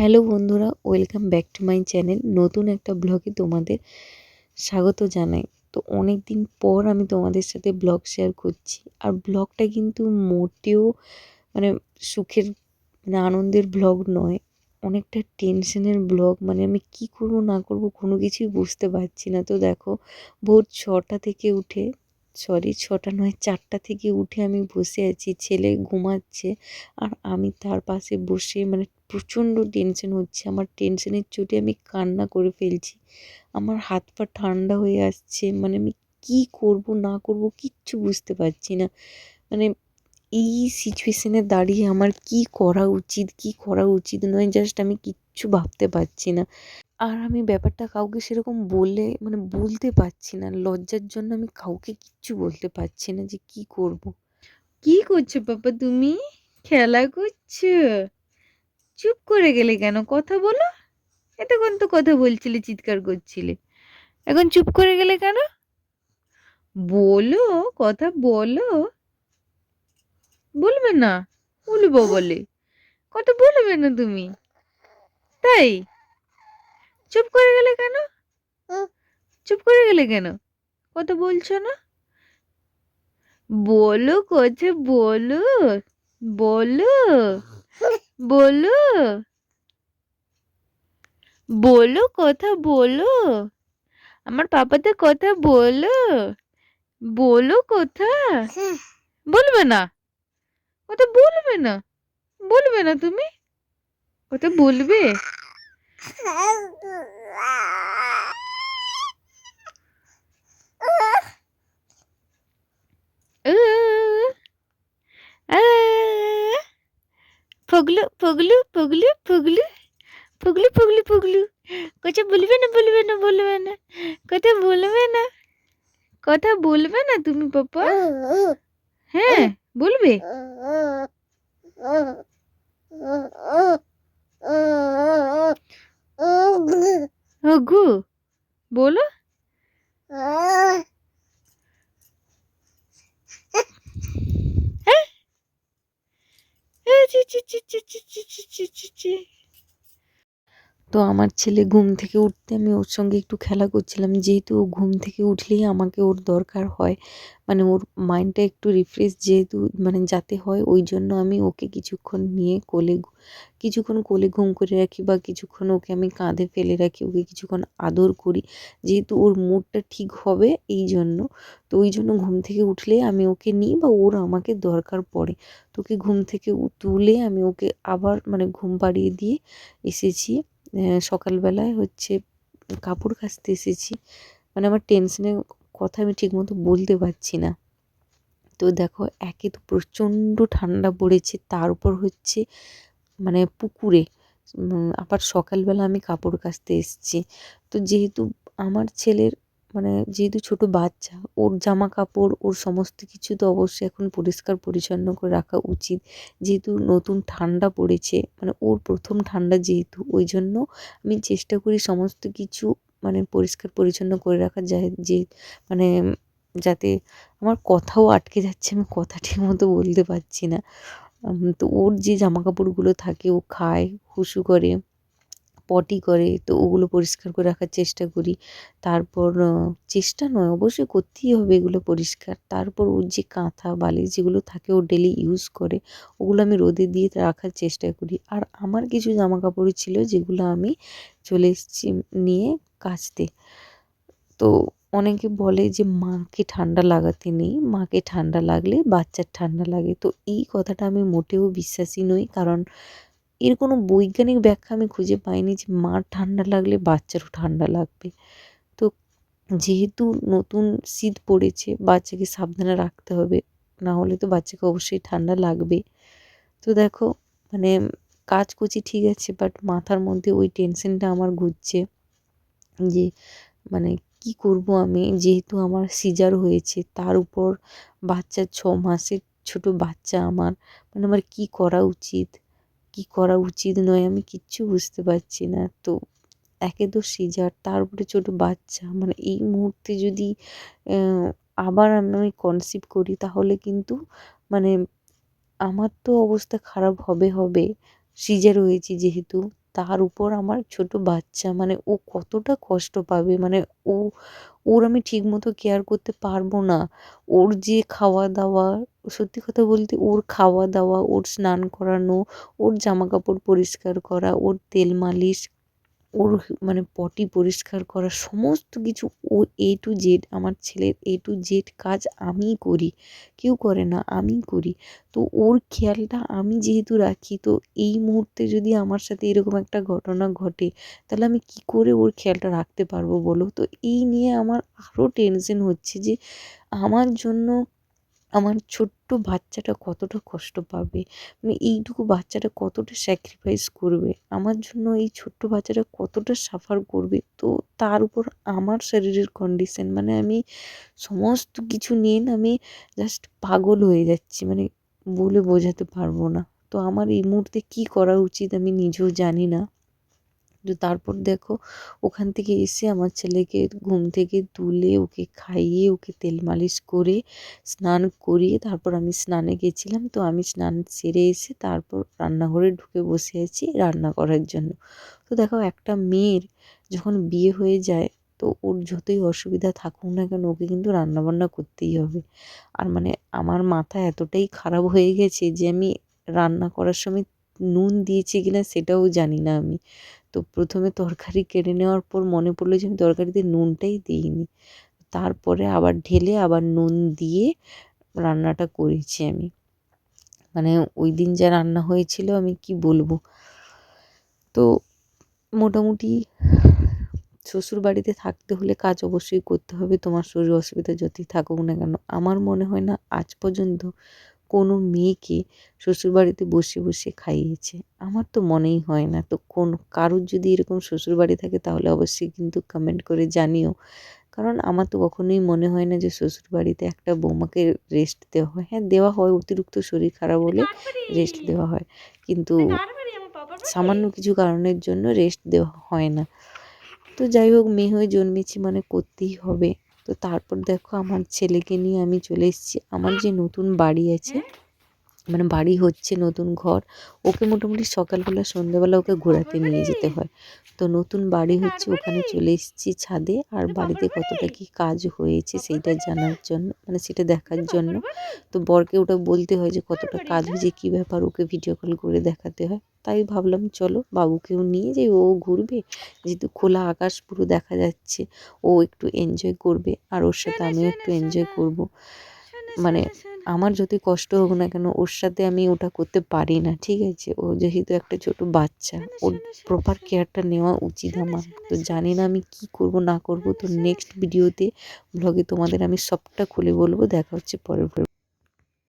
Hello বন্ধুরা, welcome back to my channel. নতুন একটা ব্লগে তোমাদের স্বাগত জানাই। তো অনেক দিন পর আমি তোমাদের সাথে ব্লগ শেয়ার করছি। আর ব্লগটা কিন্তু মোটেও মানে সুখের মানে আনন্দের ব্লগ নয়। অনেকটা টেনশনের ব্লগ। মানে আমি কি করব, না করব কোনো কিছুই বুঝতে পারছি না। তো দেখো, ভোর ছটা থেকে উঠে সরি ছটা নয়, চারটা থেকে উঠে আমি বসে আছি। ছেলে ঘুমাচ্ছে। আর আমি তার পাশে বসে মানে প্রচণ্ড টেনশন হচ্ছে। আমার টেনশনের চোটে আমি কান্না করে ফেলছি। আমার হাত পা ঠান্ডা হয়ে আসছে। মানে আমি কি করব, না করব কিচ্ছু বুঝতে পারছি না। মানে এই সিচুয়েশনে দাঁড়িয়ে আমার কি করা উচিত, কি করা উচিত নয় জাস্ট আমি কিচ্ছু ভাবতে পারছি না। আর আমি ব্যাপারটা কাউকে সেরকম বলে মানে বলতে পারছি না। লজ্জার জন্য আমি কাউকে কিচ্ছু বলতে পারছি না যে কি করব। কি করছ পাপা তুমি? খেলা করছ? চুপ করে গেলে কেন? কথা বলো। এতক্ষণ তো কথা বলছিলে, চিৎকার করছিলে। এখন চুপ করে গেলে কেন? বলো, কথা বলো। বলবে না, বলব বলে। কথা বলবে না তুমি। তাই? চুপ করে গেলে কেন? চুপ করে গেলে কেন? কথা বলছো না? বলো, কথা বলো। বলো। বলো। বলো কথা বলো। আমার পাপাতে কথা বলো। বলো কথা। বলবে না। ওটা বলবে না। বলবে না তুমি? ওটা বলবে। পগলু পগলু পগলু পগলু পগলু পগলু পগলু কথা বলবে না বলবে না বলবে না কথা বলবে না কথা বলবে না তুমি পাপা হ্যাঁ বলবে ওগু বলো 叽叽叽叽叽叽叽叽叽 তো আমার ছেলে ঘুম থেকে উঠতে আমি ওর সঙ্গে একটু খেলা করছিলাম। যেহেতু ও ঘুম থেকে উঠলেই আমাকে ওর দরকার হয় মানে ওর মাইন্ডটা একটু রিফ্রেশ যেহেতু মানে যাতে হয় ওই জন্য আমি ওকে কিছুক্ষণ নিয়ে কোলে কিছুক্ষণ কোলে ঘুম করে রাখি বা কিছুক্ষণ ওকে আমি কাঁধে ফেলে রাখি, ওকে কিছুক্ষণ আদর করি। যেহেতু ওর মুডটা ঠিক হবে এই জন্য, তো ওই জন্য ঘুম থেকে উঠলে আমি ওকে নিই বা ওর আমাকে দরকার পড়ে। তোকে ঘুম থেকে তুলে আমি ওকে আবার মানে ঘুম পাড়িয়ে দিয়ে এসেছি। সকালবেলায় হচ্ছে কাপড় কাচতে এসেছি। মানে আমার টেনশনের কথা আমি ঠিকমতো বলতে পারছি না। তো দেখো, একে তো প্রচণ্ড ঠান্ডা পড়েছে, তার উপর হচ্ছে মানে পুকুরে। আবার সকালবেলা আমি কাপড় কাচতে এসেছি। তো যেহেতু আমার ছেলের মানে যেহেতু ছোট বাচ্চা, ওর জামা কাপড় ওর সমস্ত কিছু তো অবশ্যই এখন পরিষ্কার পরিচ্ছন্ন করে রাখা উচিত। যেহেতু নতুন ঠান্ডা পড়েছে মানে ওর প্রথম ঠান্ডা যেহেতু, ওই জন্য আমি চেষ্টা করি সমস্ত কিছু মানে পরিষ্কার পরিচ্ছন্ন করে রাখা যায় যে মানে যাতে আমার কথাও আটকে যাচ্ছে, আমি কথা ঠিক মতো বলতে পারছি না। তো ওর যে জামা কাপড়গুলো থাকে, ও খায় হুসু করে। পটি করে, তো ওগুলো পরিষ্কার করে রাখার চেষ্টা করি। তারপর চেষ্টা নয়, অবশ্যই করতেই হবে এগুলো পরিষ্কার। তারপর ওর যে কাঁথা বালি যেগুলো থাকে ও ডেলি ইউজ করে, ওগুলো আমি রোদে দিয়ে রাখার চেষ্টা করি। আর আমার কিছু জামা কাপড় ছিল যেগুলো আমি চলে এসেছি নিয়ে কাচতে। তো অনেকে বলে যে, মাকে ঠান্ডা লাগাতে নেই, মাকে ঠান্ডা লাগলে বাচ্চার ঠান্ডা লাগে। তো এই কথাটা আমি মোটেও বিশ্বাসী নই, কারণ এর কোনো বৈজ্ঞানিক ব্যাখ্যা আমি খুঁজে পাইনি যে মার ঠান্ডা লাগলে বাচ্চারও ঠান্ডা লাগবে। তো যেহেতু নতুন শীত পড়েছে, বাচ্চাকে সাবধানে রাখতে হবে, না হলে তো বাচ্চাকে অবশ্যই ঠান্ডা লাগবে। তো দেখো মানে কাজ করছি ঠিক আছে বাট মাথার মধ্যে ওই টেনশনটা আমার ঘুরছে যে মানে কি করব আমি? যেহেতু আমার সিজার হয়েছে, তার উপর বাচ্চা ছ মাসের ছোট বাচ্চা আমার মানে আমার কি করা উচিত? কি করা উচিত নয়, আমি কিচ্ছু বুঝতে পারছি না। তো একে তো সিজার তারপরে ছোটো বাচ্চা মানে এই মুহূর্তে যদি আবার আমি কনসিভ করি, তাহলে কিন্তু মানে আমার তো অবস্থা খারাপ হবে হবে। সিজার হয়েছি যেহেতু। তার উপর আমার ছোট বাচ্চা মানে ও কতটা কষ্ট পাবে মানে ও, ওর আমি ঠিক মতো কেয়ার করতে পারব না। ওর যে খাওয়া দাওয়া সত্যি কথা বলতে ওর খাওয়া দাওয়া ওর স্নান করানো, ওর জামা কাপড় পরিষ্কার করা, ওর তেল মালিশ ওর মানে পটি পরিষ্কার করা সমস্ত কিছু ও এ টু জেড আমার ছেলের এ টু জেড কাজ আমিই করি। কেউ করে না আমিই করি। তো ওর খেয়ালটা আমি যেহেতু রাখি, তো এই মুহূর্তে যদি আমার সাথে এরকম একটা ঘটনা ঘটে, তাহলে আমি কী করে ওর খেয়ালটা রাখতে পারব বলো? তো এই নিয়ে আমার আরও টেনশন হচ্ছে যে আমার জন্য আমার ছোট্ট বাচ্চাটা কতটা কষ্ট পাবে? মানে এইটুকু বাচ্চাটা কতটা স্যাক্রিফাইস করবে? আমার জন্য এই ছোট্ট বাচ্চাটা কতটা সাফার করবে? তো তার উপর আমার শরীরের কন্ডিশন মানে আমি সমস্ত কিছু নিয়ে না আমি জাস্ট পাগল হয়ে যাচ্ছি মানে বলে বোঝাতে পারব না। তো আমার এই মুহূর্তে কী করা উচিত আমি নিজেও জানি না। তারপর দেখো, ওখান থেকে এসে আমার ছেলেকে ঘুম থেকে তুলে ওকে খাইয়ে, ওকে তেল মালিশ করে, স্নান করিয়ে তারপর আমি স্নানে গেছিলাম। তো আমি স্নান সেরে এসে তারপর রান্নাঘরে ঢুকে বসে আছি রান্না করার জন্য। তো দেখো একটা মেয়ের যখন বিয়ে হয়ে যায়, তো ওর যতই অসুবিধা থাকুক না কেন ওকে কিন্তু রান্নাবান্না করতেই হবে। আর মানে আমার মাথা এতটাই খারাপ হয়ে গেছে যে আমি রান্না করার সময় নুন দিয়েছি কিনা সেটাও জানি না আমি। তো প্রথমে তরকারি কেড়ে নেওয়ার পর মনে পড়ল যে আমি তরকারিতে নুনটাই দিইনি। তারপরে আবার ঢেলে আবার নুন দিয়ে রান্নাটা করেছি আমি। মানে ওই দিন যা রান্না হয়েছিল আমি কি বলব? তো মোটামুটি শ্বশুর বাড়িতে থাকতে হলে কাজ অবশ্যই করতে হবে। তোমার শরীর অসুবিধা যতই থাকুক না কেন, আমার মনে হয় না আজ পর্যন্ত কোনো মেয়েকে শ্বশুরবাড়িতে বসে বসে খাইয়েছে? আমার তো মনেই হয় না। তো কোন কারোর যদি এরকম শ্বশুরবাড়ি থাকে তাহলে অবশ্যই কিন্তু কমেন্ট করে জানিও। কারণ আমার তো কখনোই মনে হয় না যে শ্বশুরবাড়িতে একটা বৌমাকে রেস্ট দেওয়া হয়। হ্যাঁ দেওয়া হয় অতিরিক্ত শরীর খারাপ হলে রেস্ট দেওয়া হয়। কিন্তু সামান্য কিছু কারণের জন্য রেস্ট দেওয়া হয় না। তো যাই হোক মেয়ে হয়ে জন্মেছি মানে করতেই হবে। তো তারপর দেখো আমার ছেলেকে নিয়ে আমি চলে এসেছি। আমার যে নতুন বাড়ি আছে মানে বাড়ি হচ্ছে নতুন ঘর, ওকে মোটামুটি সকালবেলা, সন্ধ্যাবেলা ওকে ঘোরাতে নিয়ে যেতে হয়। তো নতুন বাড়ি হচ্ছে, ওখানে চলে এসেছি ছাদে, আর বাড়িতে কতটা কি কাজ হয়েছে সেইটা জানার জন্য মানে সেটা দেখার জন্য। তো বরকে ওটা বলতে হয় যে কতটা কাজ হয়েছে, কী ব্যাপার, ওকে ভিডিও কল করে দেখাতে হয়। তাই ভাবলাম, চলো বাবুকেও নিয়ে যাই, ও ঘুরবে, যেহেতু খোলা আকাশ পুরো দেখা যাচ্ছে, ও একটু এনজয় করবে, আর ওর সাথে আমিও একটু এনজয় করব। মানে আমার যদি কষ্ট হোক না কেন, ওর সাথে আমি ওটা করতে পারি না, ঠিক আছে? ও যেহেতু একটা ছোট বাচ্চা, ওর প্রপার কেয়ারটা নেওয়া উচিত আমার। তো জানি না আমি কি করব, না করব, তো নেক্সট ভিডিওতে ব্লগে তোমাদের আমি সবটা খুলে বলব। দেখা হচ্ছে পরের